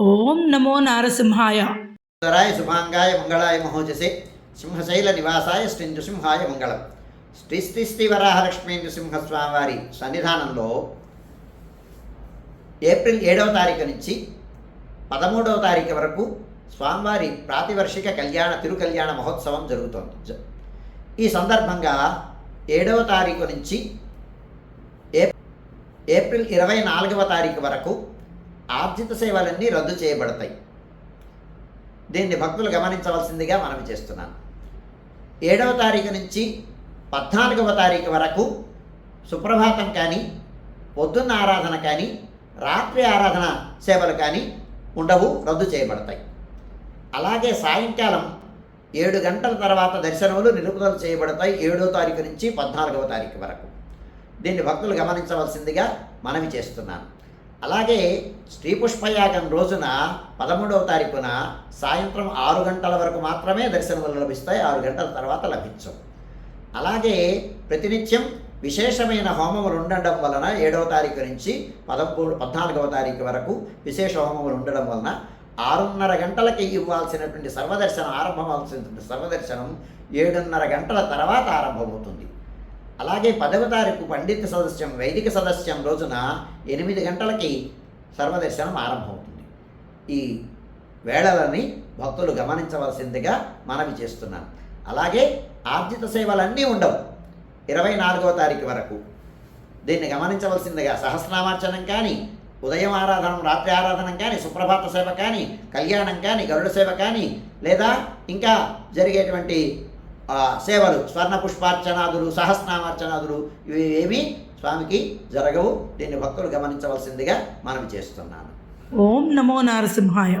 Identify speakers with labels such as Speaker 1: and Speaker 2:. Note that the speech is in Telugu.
Speaker 1: ఓం నమో నారసింహాయ.
Speaker 2: సుందరాయ శుభాంగాయ మంగళాయ మహోజసే. సింహశైల నివాసాయ శ్రీ నృసింహాయ మంగళం. శ్రీ శ్రీ శ్రీ వరాహలక్ష్మీ నృసింహస్వామివారి సన్నిధానంలో ఏప్రిల్ ఏడవ తారీఖు నుంచి పదమూడవ తారీఖు వరకు స్వామివారి ప్రాతివర్షిక కళ్యాణ తిరుకల్యాణ మహోత్సవం జరుగుతోంది. ఈ సందర్భంగా ఏడవ తారీఖు నుంచి ఏ- ఏప్రిల్ ఇరవై నాలుగవ తారీఖు వరకు ఆర్జిత సేవలన్నీ రద్దు చేయబడతాయి. దీన్ని భక్తులు గమనించవలసిందిగా మనవి చేస్తున్నాను. ఏడవ తారీఖు నుంచి పద్నాలుగవ తారీఖు వరకు సుప్రభాతం కానీ పొద్దున్న ఆరాధన కానీ రాత్రి ఆరాధన సేవలు కానీ ఉండవు రద్దు చేయబడతాయి. అలాగే సాయంకాలం ఏడు గంటల తర్వాత దర్శనములు నిలుపుదల చేయబడతాయి ఏడో తారీఖు నుంచి పద్నాలుగవ తారీఖు వరకు. దీన్ని భక్తులు గమనించవలసిందిగా మనవి చేస్తున్నాను. అలాగే శ్రీ పుష్పయాగం రోజున పదమూడవ తారీఖున సాయంత్రం ఆరు గంటల వరకు మాత్రమే దర్శనములు లభిస్తాయి ఆరు గంటల తర్వాత లభించవు. అలాగే ప్రతినిత్యం విశేషమైన హోమములు ఉండడం వలన ఏడవ తారీఖు నుంచి పదమూడు పద్నాలుగవ తారీఖు వరకు విశేష హోమములు ఉండడం వలన ఆరున్నర గంటలకి ఇవ్వాల్సినటువంటి సర్వదర్శనం ఆరంభమవలసినటువంటి సర్వదర్శనం ఏడున్నర గంటల తర్వాత ఆరంభమవుతుంది. అలాగే పదవ తారీఖు పండిత సదస్యం వైదిక సదస్యం రోజున ఎనిమిది గంటలకి సర్వదర్శనం ఆరంభమవుతుంది. ఈ వేళలని భక్తులు గమనించవలసిందిగా మనవి చేస్తున్నాను. అలాగే ఆర్జిత సేవలన్నీ ఉండవు. ఇరవై నాలుగవ తారీఖు వరకు. దీన్ని గమనించవలసిందిగా సహస్రనామార్చనం కానీ ఉదయం ఆరాధనం రాత్రి ఆరాధనం కానీ సుప్రభాత సేవ కానీ కళ్యాణం కానీ గరుడ సేవ కానీ లేదా ఇంకా జరిగేటువంటి సేవలు స్వర్ణ పుష్పార్చనాదులు సహస్రనామార్చనాదులు ఇవి ఏమీ స్వామికి జరగవు. దీన్ని భక్తులు గమనించవలసిందిగా మనం చేస్తున్నాను.
Speaker 1: ఓం నమో నారసింహాయ.